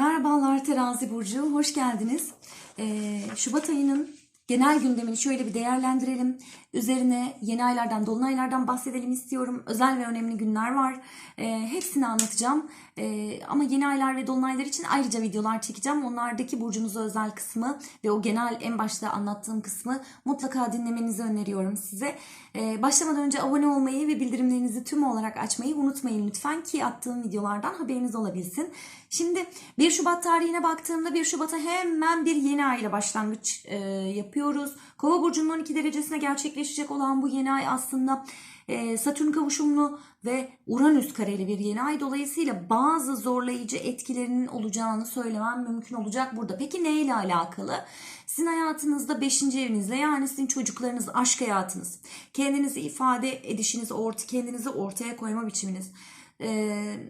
Merhabalar Terazi Burcu, hoş geldiniz. Ee, Şubat ayının genel gündemini şöyle bir değerlendirelim. Üzerine yeni aylardan, dolunaylardan bahsedelim istiyorum. Özel ve önemli günler var. Ee, hepsini anlatacağım. Ee, ama yeni aylar ve dolunaylar için ayrıca videolar çekeceğim. Onlardaki burcunuza özel kısmı ve o genel en başta anlattığım kısmı mutlaka dinlemenizi öneriyorum size. Ee, başlamadan önce abone olmayı ve bildirimlerinizi tüm olarak açmayı unutmayın lütfen ki attığım videolardan haberiniz olabilsin. Şimdi 1 Şubat tarihine baktığımda 1 Şubat'a hemen bir yeni ay ile başlangıç e, yapıyoruz. Kova burcunun 12 derecesine gerçekleşecek olan bu yeni ay aslında e, Satürn kavuşumlu ve Uranüs kareli bir yeni ay dolayısıyla bazı zorlayıcı etkilerinin olacağını söylemem mümkün olacak burada. Peki ne ile alakalı? Sizin hayatınızda 5. evinizle yani sizin çocuklarınız, aşk hayatınız, kendinizi ifade edişiniz, orta, kendinizi ortaya koyma biçiminiz,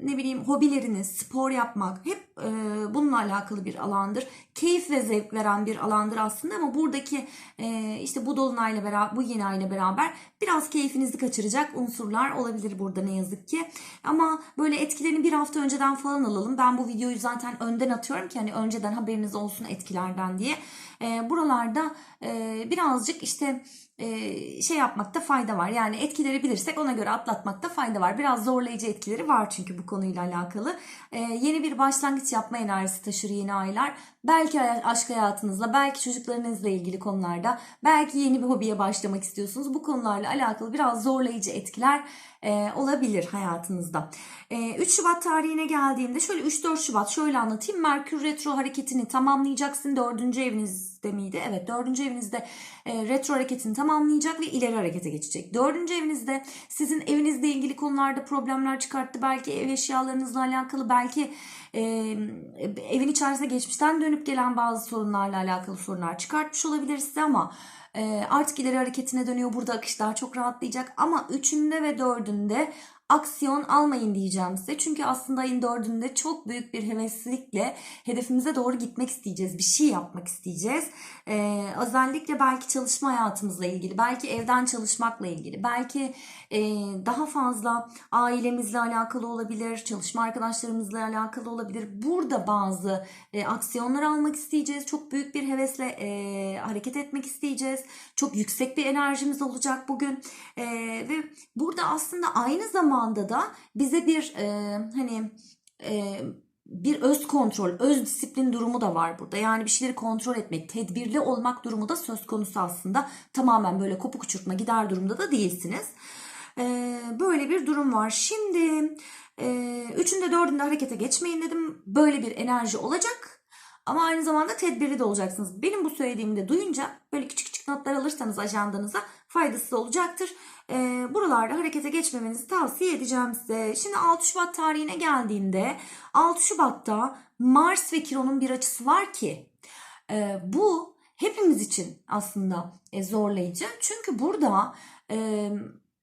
ne bileyim hobileriniz, spor yapmak hep bununla alakalı bir alandır. Keyif ve zevk veren bir alandır aslında ama buradaki e, işte bu dolunayla beraber, bu yeni ayla beraber biraz keyfinizi kaçıracak unsurlar olabilir burada ne yazık ki. Ama böyle etkilerini bir hafta önceden falan alalım. Ben bu videoyu zaten önden atıyorum ki hani önceden haberiniz olsun etkilerden diye. E, buralarda e, birazcık işte e, şey yapmakta fayda var. Yani etkileri bilirsek ona göre atlatmakta fayda var. Biraz zorlayıcı etkileri var çünkü bu konuyla alakalı. E, yeni bir başlangıç yapma enerjisi taşır yeni aylar. Belki aşk hayatınızla, belki çocuklarınızla ilgili konularda, belki yeni bir hobiye başlamak istiyorsunuz. Bu konularla alakalı biraz zorlayıcı etkiler e, olabilir hayatınızda. E, 3 Şubat tarihine geldiğimde şöyle 3-4 Şubat şöyle anlatayım. Merkür retro hareketini tamamlayacaksın. 4. evinizde miydi? Evet 4. evinizde e, retro hareketini tamamlayacak ve ileri harekete geçecek. 4. evinizde sizin evinizle ilgili konularda problemler çıkarttı. Belki ev eşyalarınızla alakalı belki e, evin içerisinde geçmişten dönüp gelen bazı sorunlarla alakalı sorunlar çıkartmış olabilir size ama e, artık ileri hareketine dönüyor. Burada akış daha çok rahatlayacak ama üçünde ve dördünde aksiyon almayın diyeceğim size. Çünkü aslında ayın dördünde çok büyük bir heveslilikle hedefimize doğru gitmek isteyeceğiz. Bir şey yapmak isteyeceğiz. Ee, özellikle belki çalışma hayatımızla ilgili, belki evden çalışmakla ilgili, belki e, daha fazla ailemizle alakalı olabilir, çalışma arkadaşlarımızla alakalı olabilir. Burada bazı e, aksiyonlar almak isteyeceğiz. Çok büyük bir hevesle e, hareket etmek isteyeceğiz. Çok yüksek bir enerjimiz olacak bugün. E, ve burada aslında aynı zamanda zamanda da bize bir e, hani e, bir öz kontrol, öz disiplin durumu da var burada. Yani bir şeyleri kontrol etmek, tedbirli olmak durumu da söz konusu aslında. Tamamen böyle kopuk uçurtma gider durumda da değilsiniz. E, böyle bir durum var. Şimdi e, üçünde dördünde harekete geçmeyin dedim. Böyle bir enerji olacak. Ama aynı zamanda tedbirli de olacaksınız. Benim bu söylediğimi de duyunca böyle küçük küçük notlar alırsanız ajandanıza faydası olacaktır. E, buralarda harekete geçmemenizi tavsiye edeceğim size. Şimdi 6 Şubat tarihine geldiğimde 6 Şubat'ta Mars ve Kiron'un bir açısı var ki e, bu hepimiz için aslında e, zorlayıcı. Çünkü burada e,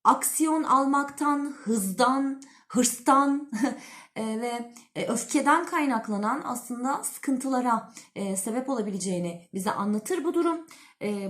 aksiyon almaktan, hızdan, hırstan ve öfkeden kaynaklanan aslında sıkıntılara sebep olabileceğini bize anlatır bu durum,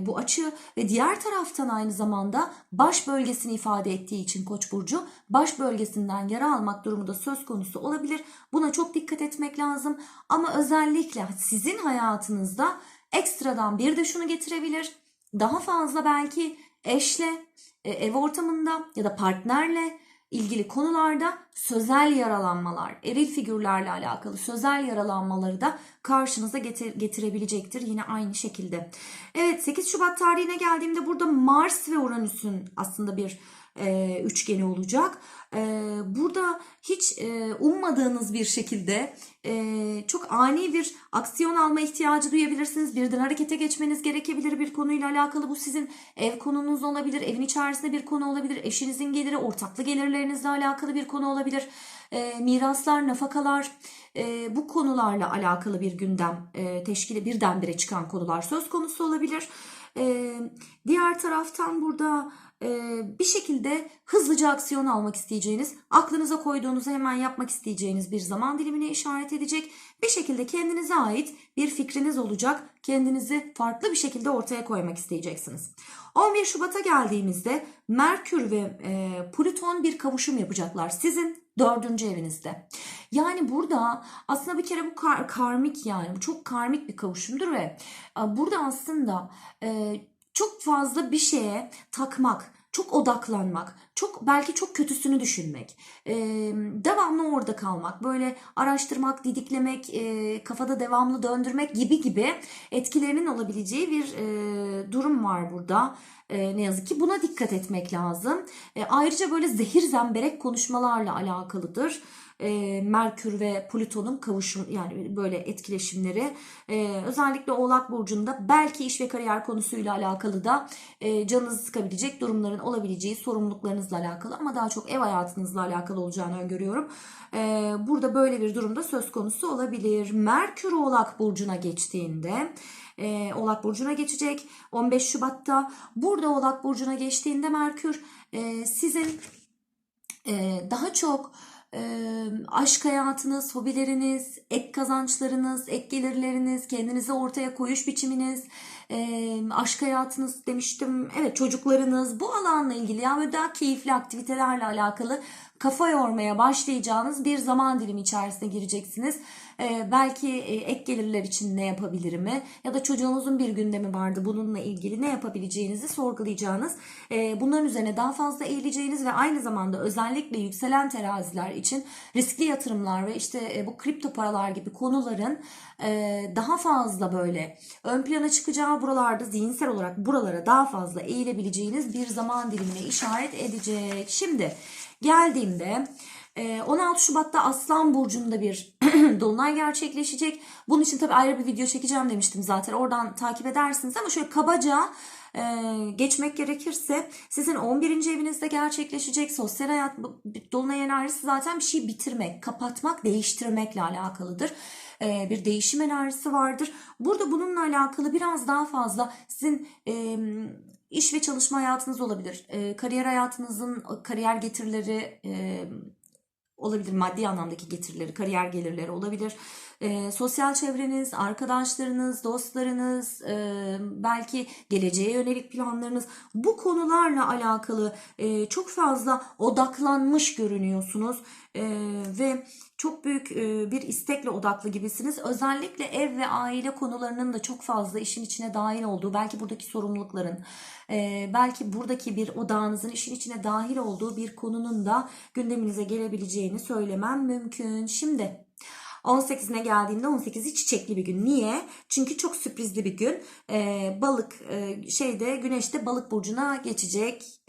bu açı ve diğer taraftan aynı zamanda baş bölgesini ifade ettiği için Koç burcu baş bölgesinden yara almak durumu da söz konusu olabilir. Buna çok dikkat etmek lazım ama özellikle sizin hayatınızda ekstradan bir de şunu getirebilir. Daha fazla belki eşle, ev ortamında ya da partnerle ilgili konularda sözel yaralanmalar, eril figürlerle alakalı sözel yaralanmaları da karşınıza getir getirebilecektir yine aynı şekilde. Evet 8 Şubat tarihine geldiğimde burada Mars ve Uranüs'ün aslında bir e, üçgeni olacak. E, burada hiç e, ummadığınız bir şekilde e, çok ani bir aksiyon alma ihtiyacı duyabilirsiniz. Birden harekete geçmeniz gerekebilir bir konuyla alakalı. Bu sizin ev konunuz olabilir, evin içerisinde bir konu olabilir, eşinizin geliri, ortaklı gelirlerinizle alakalı bir konu olabilir. E, miraslar, nafakalar e, bu konularla alakalı bir gündem e, teşkili birdenbire çıkan konular söz konusu olabilir. E, diğer taraftan burada e, bir şekilde hızlıca aksiyon almak isteyeceğiniz, aklınıza koyduğunuzu hemen yapmak isteyeceğiniz bir zaman dilimine işaret edecek. Bir şekilde kendinize ait bir fikriniz olacak. Kendinizi farklı bir şekilde ortaya koymak isteyeceksiniz. 11 Şubat'a geldiğimizde Merkür ve e, Plüton bir kavuşum yapacaklar sizin dördüncü evinizde. Yani burada aslında bir kere bu kar, karmik yani bu çok karmik bir kavuşumdur ve burada aslında e, çok fazla bir şeye takmak, çok odaklanmak, çok belki çok kötüsünü düşünmek, e, devamlı orada kalmak, böyle araştırmak, didiklemek, e, kafada devamlı döndürmek gibi gibi etkilerinin olabileceği bir e, durum var burada. E, ne yazık ki buna dikkat etmek lazım. E, ayrıca böyle zehir zemberek konuşmalarla alakalıdır. E, Merkür ve Plüton'un kavuşum yani böyle etkileşimleri e, özellikle Oğlak Burcu'nda belki iş ve kariyer konusuyla alakalı da e, canınızı sıkabilecek durumların olabileceği sorumluluklarınızla alakalı ama daha çok ev hayatınızla alakalı olacağını öngörüyorum. E, burada böyle bir durumda söz konusu olabilir. Merkür Oğlak Burcu'na geçtiğinde e, Oğlak Burcu'na geçecek 15 Şubat'ta. Burada Oğlak Burcu'na geçtiğinde Merkür e, sizin e, daha çok aşk hayatınız, hobileriniz, ek kazançlarınız, ek gelirleriniz, kendinizi ortaya koyuş biçiminiz, aşk hayatınız demiştim. Evet çocuklarınız bu alanla ilgili ya böyle daha keyifli aktivitelerle alakalı kafa yormaya başlayacağınız bir zaman dilimi içerisine gireceksiniz. Ee, belki e, ek gelirler için ne yapabilirimi ya da çocuğunuzun bir gündemi vardı bununla ilgili ne yapabileceğinizi sorgulayacağınız, e, bunların üzerine daha fazla eğileceğiniz ve aynı zamanda özellikle yükselen teraziler için riskli yatırımlar ve işte e, bu kripto paralar gibi konuların e, daha fazla böyle ön plana çıkacağı buralarda zihinsel olarak buralara daha fazla eğilebileceğiniz bir zaman dilimine işaret edecek. Şimdi geldiğimde e, 16 Şubat'ta Aslan Burcu'nda bir dolunay gerçekleşecek. Bunun için tabii ayrı bir video çekeceğim demiştim zaten. Oradan takip edersiniz ama şöyle kabaca e, geçmek gerekirse sizin 11. evinizde gerçekleşecek sosyal hayat dolunay enerjisi zaten bir şey bitirmek, kapatmak, değiştirmekle alakalıdır. E, bir değişim enerjisi vardır. Burada bununla alakalı biraz daha fazla sizin e, iş ve çalışma hayatınız olabilir. E, kariyer hayatınızın kariyer getirileri e, olabilir. Maddi anlamdaki getirileri, kariyer gelirleri olabilir. E, sosyal çevreniz, arkadaşlarınız, dostlarınız, e, belki geleceğe yönelik planlarınız bu konularla alakalı e, çok fazla odaklanmış görünüyorsunuz e, ve çok büyük e, bir istekle odaklı gibisiniz. Özellikle ev ve aile konularının da çok fazla işin içine dahil olduğu, belki buradaki sorumlulukların, e, belki buradaki bir odağınızın işin içine dahil olduğu bir konunun da gündeminize gelebileceğini söylemem mümkün. Şimdi 18'ine geldiğimde 18'i çiçekli bir gün. Niye? Çünkü çok sürprizli bir gün. Ee, balık e, şeyde güneşte balık burcuna geçecek.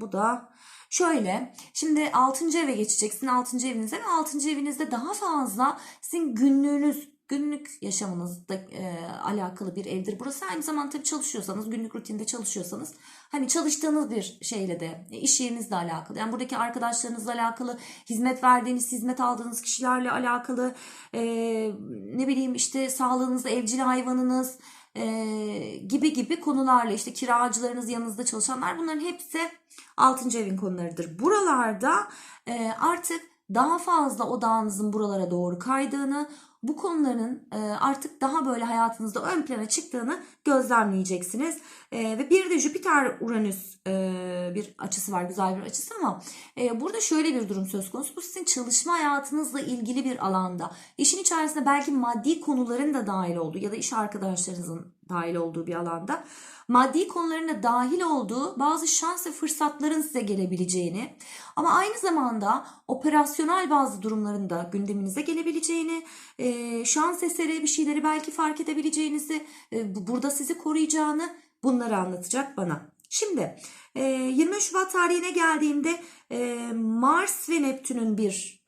Bu da şöyle. Şimdi 6. eve geçeceksin. 6. evinize ve 6. evinizde daha fazla sizin günlüğünüz günlük yaşamınızda e, alakalı bir evdir. Burası aynı zamanda tabii çalışıyorsanız, günlük rutinde çalışıyorsanız hani çalıştığınız bir şeyle de e, iş yerinizle alakalı. Yani buradaki arkadaşlarınızla alakalı, hizmet verdiğiniz, hizmet aldığınız kişilerle alakalı e, ne bileyim işte sağlığınızda evcil hayvanınız e, gibi gibi konularla işte kiracılarınız yanınızda çalışanlar bunların hepsi 6. evin konularıdır. Buralarda e, artık daha fazla odağınızın buralara doğru kaydığını, bu konuların e, artık daha böyle hayatınızda ön plana çıktığını gözlemleyeceksiniz. E, ve bir de Jüpiter-Uranüs e, bir açısı var, güzel bir açısı ama burada şöyle bir durum söz konusu. Bu sizin çalışma hayatınızla ilgili bir alanda. İşin içerisinde belki maddi konuların da dahil olduğu ya da iş arkadaşlarınızın dahil olduğu bir alanda maddi konuların da dahil olduğu bazı şans ve fırsatların size gelebileceğini ama aynı zamanda operasyonel bazı durumların da gündeminize gelebileceğini, şans eseri bir şeyleri belki fark edebileceğinizi, burada sizi koruyacağını bunları anlatacak bana. Şimdi 23 Şubat tarihine geldiğimde Mars ve Neptün'ün bir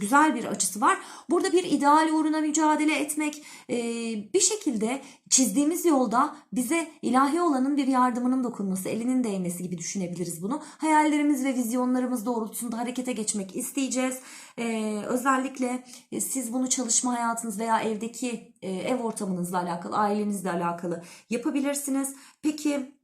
güzel bir açısı var. Burada bir ideal uğruna mücadele etmek bir şekilde çizdiğimiz yolda bize ilahi olanın bir yardımının dokunması, elinin değmesi gibi düşünebiliriz bunu. Hayallerimiz ve vizyonlarımız doğrultusunda harekete geçmek isteyeceğiz. Özellikle siz bunu çalışma hayatınız veya evdeki ev ortamınızla alakalı, ailenizle alakalı yapabilirsiniz. Peki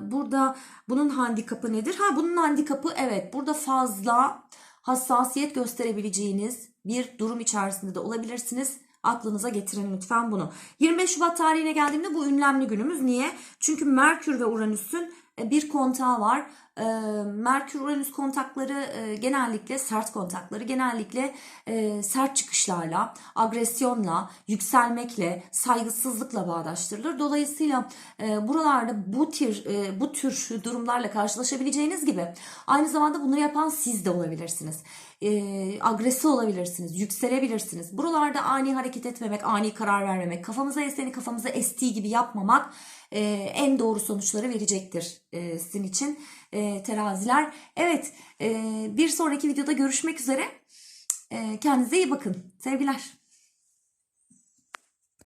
burada bunun handikapı nedir? Ha bunun handikapı evet burada fazla hassasiyet gösterebileceğiniz bir durum içerisinde de olabilirsiniz. Aklınıza getirin lütfen bunu. 25 Şubat tarihine geldiğimde bu ünlemli günümüz. Niye? Çünkü Merkür ve Uranüs'ün bir kontağı var. E, Merkür Uranüs kontakları e, genellikle sert kontakları genellikle e, sert çıkışlarla, agresyonla, yükselmekle, saygısızlıkla bağdaştırılır. Dolayısıyla e, buralarda bu tür e, bu tür durumlarla karşılaşabileceğiniz gibi aynı zamanda bunları yapan siz de olabilirsiniz. E, agresi olabilirsiniz, yükselebilirsiniz. Buralarda ani hareket etmemek, ani karar vermemek, kafamıza eseni kafamıza estiği gibi yapmamak e, en doğru sonuçları verecektir e, sizin için e, teraziler. Evet e, bir sonraki videoda görüşmek üzere. E, kendinize iyi bakın. Sevgiler.